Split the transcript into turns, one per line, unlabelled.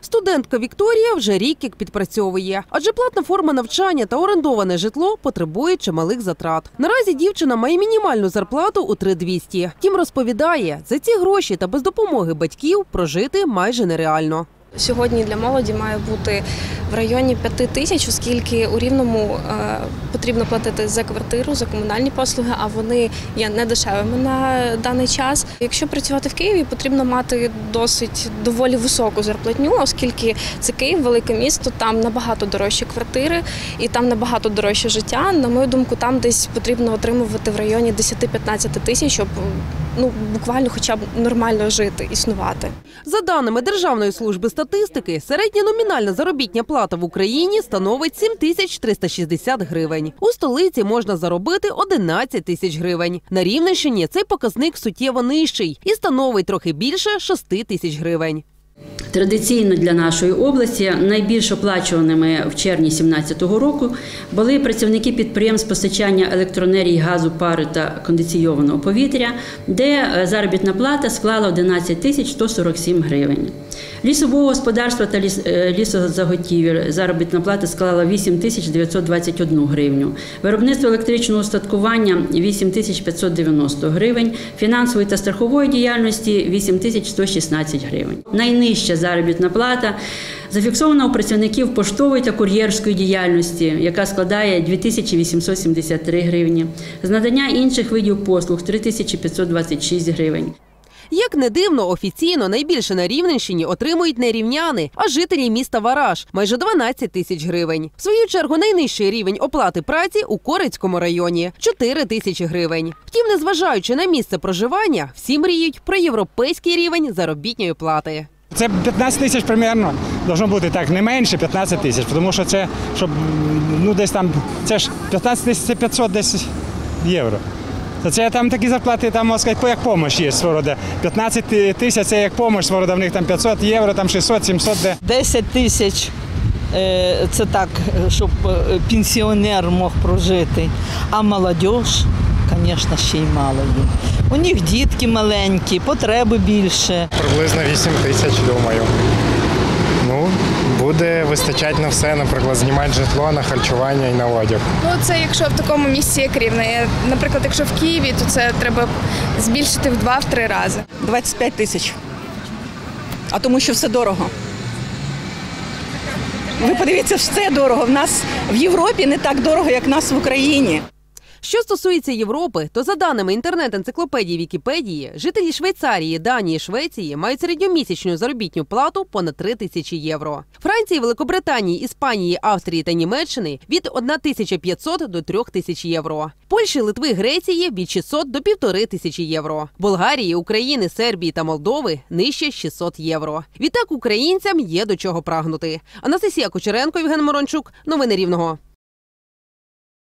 Студентка Вікторія вже рік як підпрацьовує, адже платна форма навчання та орендоване житло потребує чималих затрат. Наразі дівчина має мінімальну зарплату у 3200. Тім розповідає, за ці гроші та без допомоги батьків прожити майже нереально.
Сьогодні для молоді має бути в районі 5 тисяч, оскільки у рівному е, потрібно платити за квартиру, за комунальні послуги, а вони є недешевими на даний час. Якщо працювати в Києві, потрібно мати досить доволі високу зарплатню, оскільки це Київ, велике місто, там набагато дорожчі квартири і там набагато дорожче життя. На мою думку, там десь потрібно отримувати в районі 10-15 тисяч, щоб ну буквально хоча б нормально жити, існувати.
За даними Державної служби статистики, середня номінальна заробітня плата в Україні становить 7360 гривень. У столиці можна заробити 11 тисяч гривень. На Рівненщині цей показник суттєво нижчий і становить трохи більше 6 тисяч гривень.
Традиційно для нашої області найбільш оплачуваними в червні 2017 року були працівники підприємств постачання електроенергії, газу, пари та кондиційованого повітря, де е, заробітна плата склала 11 тисяч 147 гривень. Лісового господарства та е, лісозаготівель заробітна плата склала 8 тисяч 921 гривню. Виробництво електричного устаткування 8 тисяч 590 гривень, фінансової та страхової діяльності 8 тисяч 116 гривень. Найнижча заробітна плата зафіксована у працівників поштової та кур'єрської діяльності, яка складає 2873 гривні. З надання інших видів послуг 3526 гривень.
Як не дивно, офіційно найбільше на Рівненщині отримують не рівняни, а жителі міста Вараж майже 12 тисяч гривень. В свою чергу найнижчий рівень оплати праці у Корицькому районі 4 тисячі гривень. Втім, незважаючи на місце проживання, всі мріють про європейський рівень заробітної плати.
Це 15 тисяч примерно должно бути так, не менше 15 тисяч, тому що це, щоб ну десь там, це ж 15 тисяч це 500 десь євро. То це там такі зарплати, там можна сказати, як допомога є свого роду. 15 тисяч це як допомога, свого роду, в них там 500 євро, там 600, 700, де
10 тисяч е, це так, щоб е, пенсіонер мог прожити. А молодь, звісно, ще й мало є. У них дітки маленькі, потреби більше.
Приблизно 8 тисяч, думаю. Буде вистачати на все, наприклад, знімати житло на харчування і на одяг.
Ну, це якщо в такому місці, як рівне. Наприклад, якщо в Києві, то це треба збільшити в два-три рази.
25 тисяч. А тому що все дорого. Ви подивіться, все дорого. В нас в Європі не так дорого, як в нас в Україні.
Що стосується Європи, то за даними інтернет-енциклопедії Вікіпедії, жителі Швейцарії, Данії, Швеції мають середньомісячну заробітню плату понад 3 тисячі євро. Франції, Великобританії, Іспанії, Австрії та Німеччини від 1500 до 3000 євро. Польщі, Литви, Греції від 600 до 1500 євро. Болгарії, України, Сербії та Молдови нижче 600 євро. Відтак українцям є до чого прагнути. Анастасія Кучеренко, Євген Морончук. Новини Рівного.